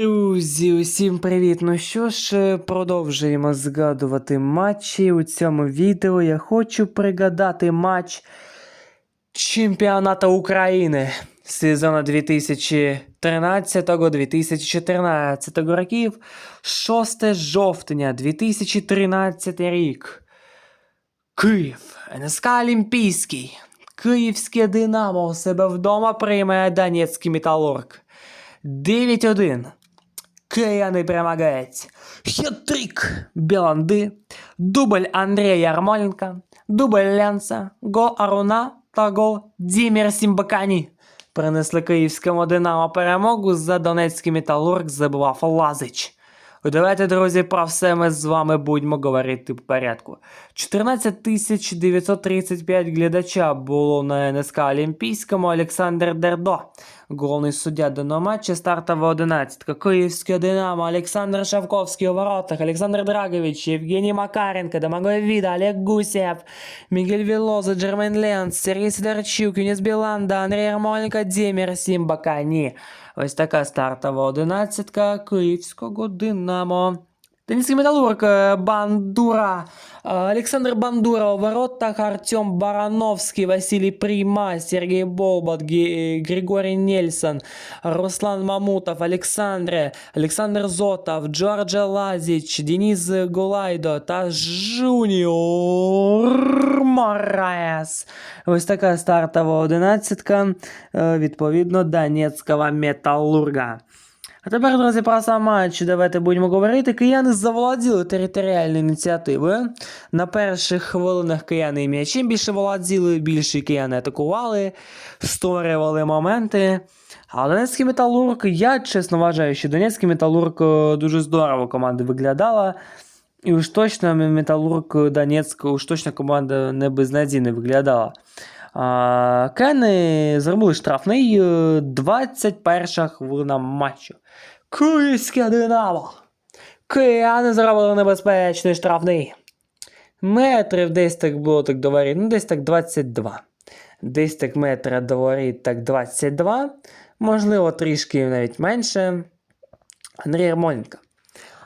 Друзі, усім привіт! Ну що ж, е, продовжуємо згадувати матчі. У цьому відео я хочу пригадати матч Чемпіонату України сезону 2013-2014 років. 6 жовтня 2013 рік. Київ, НСК Олімпійський. Київське Динамо у себе вдома приймає Донецький Металург. 9-1. Кияни перемагають. Хет-трик Біланди, дубль Андрія Ярмоленка, дубль Ленца, гол Аруна та гол Дімір Сімбакані. Принесли київському Динамо перемогу за Донецький Металург забивав Лазич. Давайте, друзі, про все ми з вами будемо говорити по порядку. 14 935 глядача було на НСК Олімпійському Олександр Дердо. Головний суддя даного матча стартова одинадцятка. Київське Динамо, Олександр Шавковський у воротах, Олександр Драгович, Євгеній Макаренко, Домагой Віда, Олег Гусєв, Мігель Вілоза, Джермен Ленц, Сергій Сидорчук, Юніс Біланда, Андрій Ярмоленко, Дємір Сімбакані. Ось така стартова одинадцятка Київського Динамо. Донецький металург е, Бандура, е, Олександр Бандура у воротах, Артем Барановський, Василій Прийма, Сергій Болбат, Ге- Григорій Нельсон, Руслан Мамутов, Олександре, Олександр Зотов, Джорджа Лазіч, Денис Гулайдо та Жуніор Мораес. Ось така стартова одинадцятка, е, відповідно, Донецького металурга. А тепер, друзі, про сам матч давайте будемо говорити. Кияни заволоділи територіальною ініціативою. На перших хвилинах кияни м'ячем більше володіли, більше кияни атакували, створювали моменти. А Донецький металург, я чесно вважаю, що Донецький металург е, дуже здорово команда виглядала. І уж точно металург Донецьк, уж точно команда не безнадійно виглядала. Кени зробили штрафний е, 21 хвилина матчу. Київське Динамо. Кияни зробили небезпечний штрафний. Метрів десь так було так до воріт, ну десь так 22. Десь так метра до воріт, так 22. Можливо, трішки навіть менше. Андрій Ярмоленко.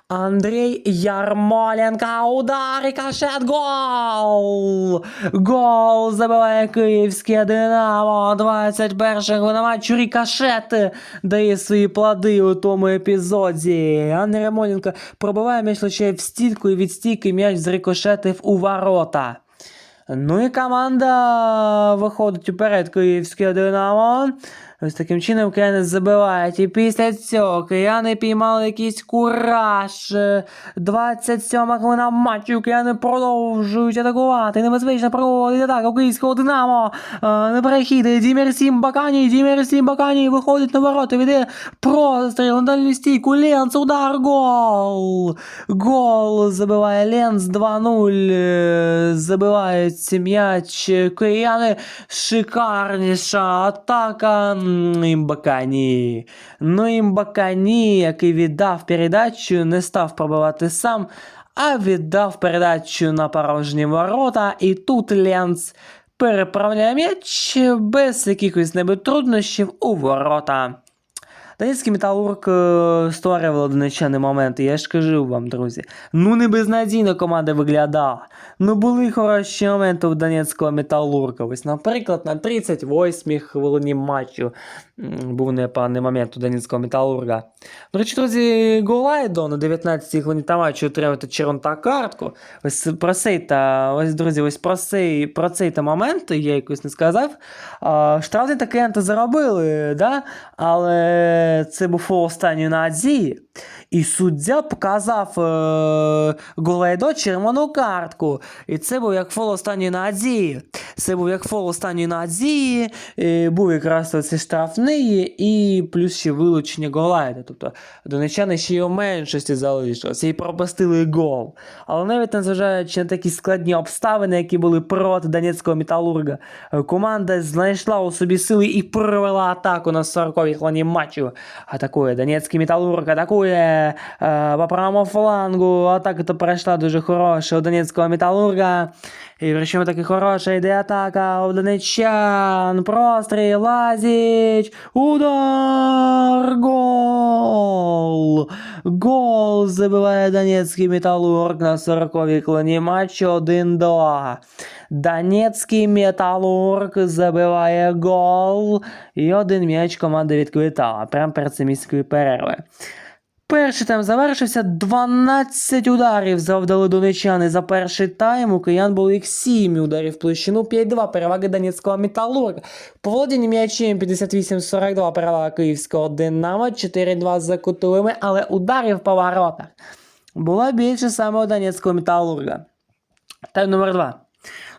Андрій Ярмоленко, удар, рикошет, гол! Гол забиває київське Динамо. 21 хвилина рикошет дає свої плоди у тому епізоді. Андрій Ярмоленко пробиває м'яч лише в стійку і від стійки м'яч зрикошетив у ворота. Ну і команда виходить уперед київське Динамо. Ось таким чином кияни забивають. І після цього кияни піймали якийсь кураж. Е, 27 хвилина матчу. Кияни продовжують атакувати. Небезпечно проводить атака київського Динамо. Е, На перехід Дімір Сімбакані. Дімір Сімбакані виходить на ворота. Веде простріл на дальню стійку. Ленц, удар, гол. Гол забиває Ленц 2-0. Е, Забивають м'яч кияни. Шикарніша атака Імбакані. Ну, Імбакані, який віддав передачу, не став пробивати сам, а віддав передачу на порожні ворота. І тут Ленц переправляє м'яч без якихось небудь труднощів у ворота. Донецький металург е, створював донеччани моменти, я ж кажу вам, друзі. Ну не безнадійно команда виглядала. Ну були хороші моменти у Донецького металурга. Ось, наприклад, на 38-й хвилині матчу був непоганий момент у Донецького металурга. До речі, друзі, Голайдо на 19-й хвилині та матчу отримав червону картку. Ось про цей та, ось, друзі, ось про цей, про цей та момент, я якось не сказав. А, штрафи та клієнти заробили, да? але це був останньої надії. І суддя показав е, Голайдо червону картку. І це був як фол останньої надії. Це був як фол останньої надії, і був якраз цей штрафний, і плюс ще вилучення Голайда. Тобто донечани ще й у меншості залишилися і пропустили гол. Але навіть незважаючи на такі складні обставини, які були проти Донецького металурга, е, команда знайшла у собі сили і провела атаку на 40-й хвилині матчу. Атакує Донецький металург, атакує е, по правому флангу. Атака-то пройшла дуже хороша у Донецького металурга. І причому таки хороша йде атака у Донеччан. Простріл, Лазіч, удар, гол! гол. Забиває Донецький металург на 40-й хвилині матчу 1-2. Донецький металург забиває гол. І один м'яч команда відквітала прямо перед семістською перерви. Перший тайм завершився 12 ударів завдали донечани за перший тайм. У киян було їх 7 ударів в площину 5-2 переваги Донецького металурга. По володінні м'ячем 58-42 перевага київського Динамо, 4-2 за кутовими, але ударів по воротах було більше саме у Донецького металурга. Тайм номер 2.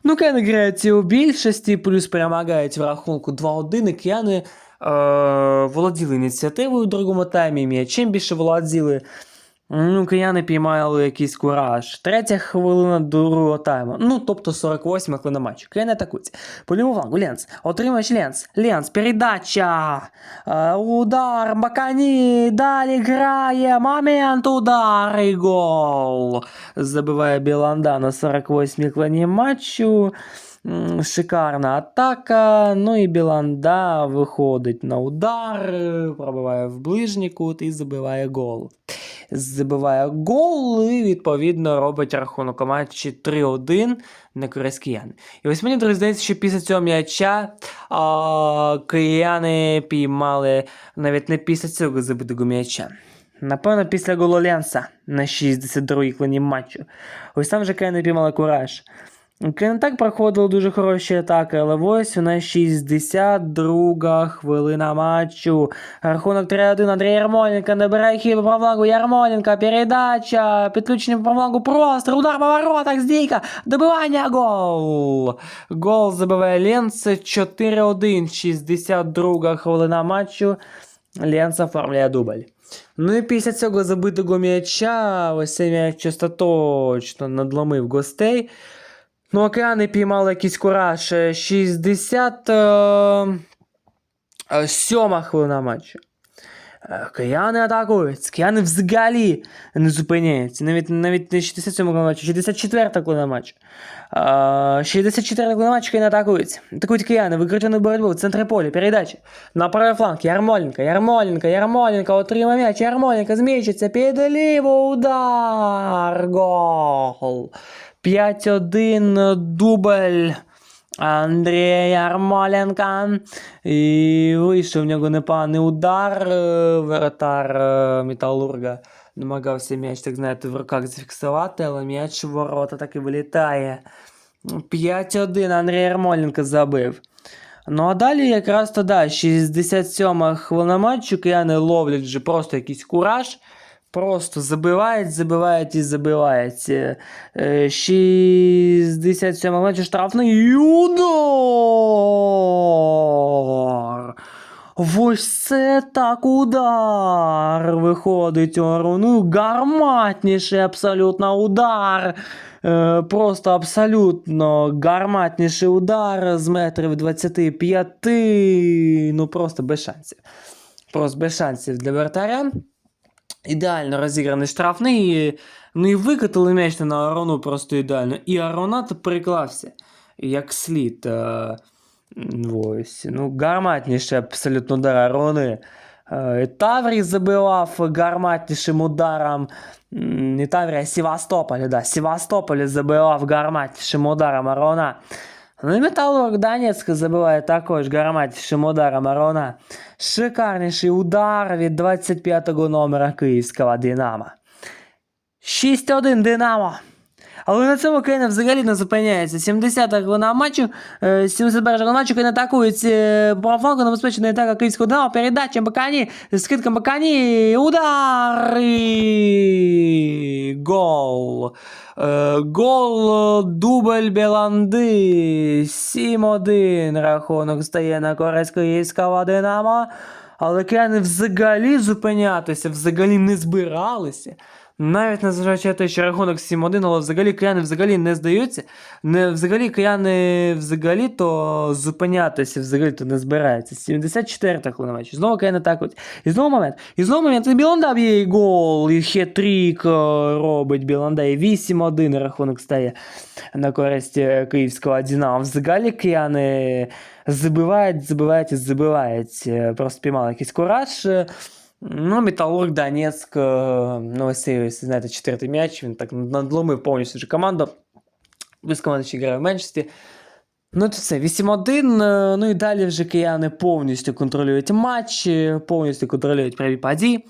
Ну, кияни грають у більшості, плюс перемагають в рахунку 2-1, і кияни володіли ініціативою у другому таймі, м'ячем більше володіли. Ну, кияни піймали якийсь кураж. Третя хвилина другого тайму. Ну, тобто 48 хвилина матчу. Кияни атакують. По лівому флангу Ленс. Отримаєш Ленс. Ленс, передача. Е, удар, Бакані. Далі грає. Момент, удар і гол. Забиває Біланда на 48 хвилині матчу. Шикарна атака. Ну і Біланда виходить на удар, пробиває в ближній кут і забиває гол. Забиває гол і відповідно робить рахунок у матчі 3-1 на користь киян. І ось мені друзі, здається, що після цього м'яча а, кияни піймали навіть не після цього забитого м'яча. Напевно, після голу Ленса на 62-й хвилині матчу. Ось там вже кияни піймали кураж. Не так проходили дуже хороші атаки, але ось у нас 62 хвилина матчу. Рахунок 3-1 Андрій Ярмоленко набирає хід по правому Ярмоленко, передача, підключення по правому простір, удар по воротах, здійка, добивання, гол! Гол забиває Ленц 4-1, 62 хвилина матчу. Ленц оформляє дубль. Ну і після цього забитого м'яча, ось цей м'яч остаточно надломив гостей. Ну, океани піймали якийсь кураж. Е, 67 хвилина матчу. Е, Кияни атакують. Кияни взагалі не зупиняються. Навіть, навіть не 67 хвилина матчу, 64 хвилина матчу. Е, 64 хвилина матчу кияни атакують. Атакують кияни, викручену боротьбу в центрі поля, передача. На правий фланг, Ярмоленко, Ярмоленко, Ярмоленко, отримав м'яч, Ярмоленко зміщиться, під ліво, удар, гол. 5-1 дубль Андрія Ярмоленка. І вийшов в нього непоганий удар. е, Воротар е, Металурга намагався м'яч, так знаєте, в руках зафіксувати, але м'яч в ворота так і вилітає. 5-1 Андрій Ярмоленко забив. Ну а далі якраз то да, 67 хвилина матчу, кияни ловлять вже просто якийсь кураж. Просто забивають, забивають і забивають. Е, е, 67 матчу штрафний удар! Ось це так удар виходить. Ну, гарматніший абсолютно удар. Е, просто абсолютно гарматніший удар з метрів 25. Ну, просто без шансів. Просто без шансів для вратаря. Ідеально розіграний штрафний. і- Ну і викотили м'яч на Арону просто ідеально. І Аронат приклався як слід. Е, ось. Ну, гарматніше абсолютно удар Арони. Е, Таврій забивав гарматнішим ударом. Не Таврій, а Севастополь, да. Севастополь забивав гарматнішим ударом Арона. Ну і Металург Донецьк забиває також гарматнішим ударом Арона. Шикарніший удар від 25-го номера київського Динамо. 6-1 Динамо. Але на цьому Кейна взагалі не зупиняється. 70-та хвилина матчу, е, 71 хвилина матчу Кейн атакують е, по флангу небезпечна атака київського Динамо, передача Бакані, скидка Бакані, удар і гол. Е, Гол, е, дубль Біланди, 7-1 рахунок стає на користь київського Динамо. Але кияни взагалі зупинятися, взагалі не збиралися. Навіть незважаючи на те, що рахунок 7-1, але взагалі кияни взагалі не здаються. Не, взагалі кияни взагалі то зупинятися взагалі то не збираються. 74 хвилина матчу. Знову кияни так. І знову момент. І знову момент. І Біланда б'є і гол, і хет-трік е, робить Біланда. І 8-1 рахунок стає на користь е, київського Динамо. Взагалі кияни забивають, забивають і забивають. Е, Просто піймали якийсь кураж. Ну, Металург Донецьк, ось цей, ось, знаєте, четвертий м'яч, він так надломив повністю вже команду. Плюс команда ще грає в меншості. Ну, це все, 8-1. е, Ну і далі вже кияни повністю контролюють матч, повністю контролюють паді.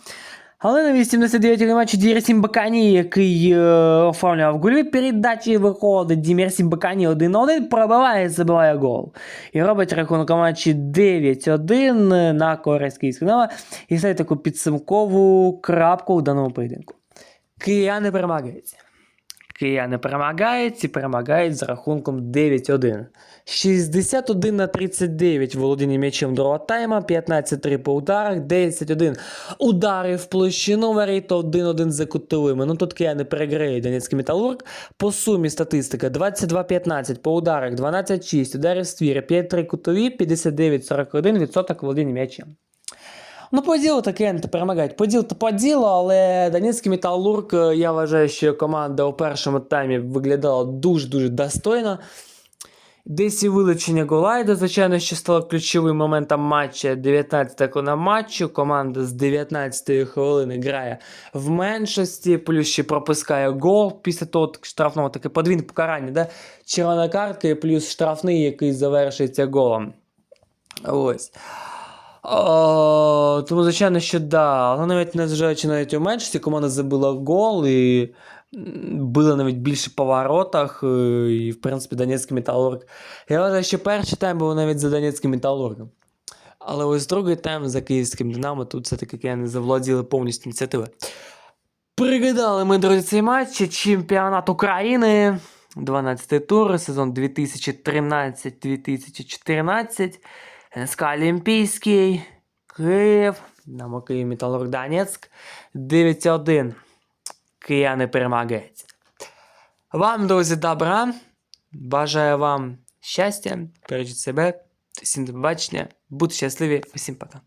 Але на 89-й матчі Дімір Сімбакані, який е, оформлював гольові передачі, виходить. Дімір Сімбакані 1-1, пробиває і забиває гол. І робить рахунок матчі 9-1 на користь Київського І ставить таку підсумкову крапку у даному поєдинку. Кияни перемагають. Кияни перемагають і перемагають з рахунком 9-1. 61 на 39 володіння м'ячем другого тайма, 15-3 по ударах, 10-1 удари в площину воріт, 1-1 за кутовими. Ну тут кияни переграють Донецький металург. По сумі статистика 22-15 по ударах, 12-6, ударів в ствірі, 5-3 кутові, 59-41 відсоток володіння м'ячем. Ну, по ділу таке не перемагають. По ділу то по ділу, але Донецький Металург, е, я вважаю, що команда у першому таймі виглядала дуже-дуже достойно. Десь і вилучення Голайда, звичайно, що стало ключовим моментом матча. 19 на матчу. Команда з 19-ї хвилини грає в меншості, плюс ще пропускає гол після того штрафного таке подвійне покарання. Да? Червона картка і плюс штрафний, який завершується голом. Ось. Тому, звичайно, що да. Але навіть незважаючи навіть у меншості, команда забила гол і била навіть більше по воротах. е, І, в принципі, Донецький металург. Я вважаю, що перший тайм був навіть за Донецьким металургом. Але ось другий тайм за київським Динамо тут все-таки кияни завладіли повністю ініціативи. Пригадали ми, друзі, цей матч. Чемпіонат України. 12 тур, сезон 2013-2014. НСК Олімпійський, Київ, Динамо Київ, Металург Донецьк. 9-1. Кияни перемагають. Вам, друзі, добра. Бажаю вам щастя, бережіть себе. Всім до побачення. Будьте щасливі. Всім пока.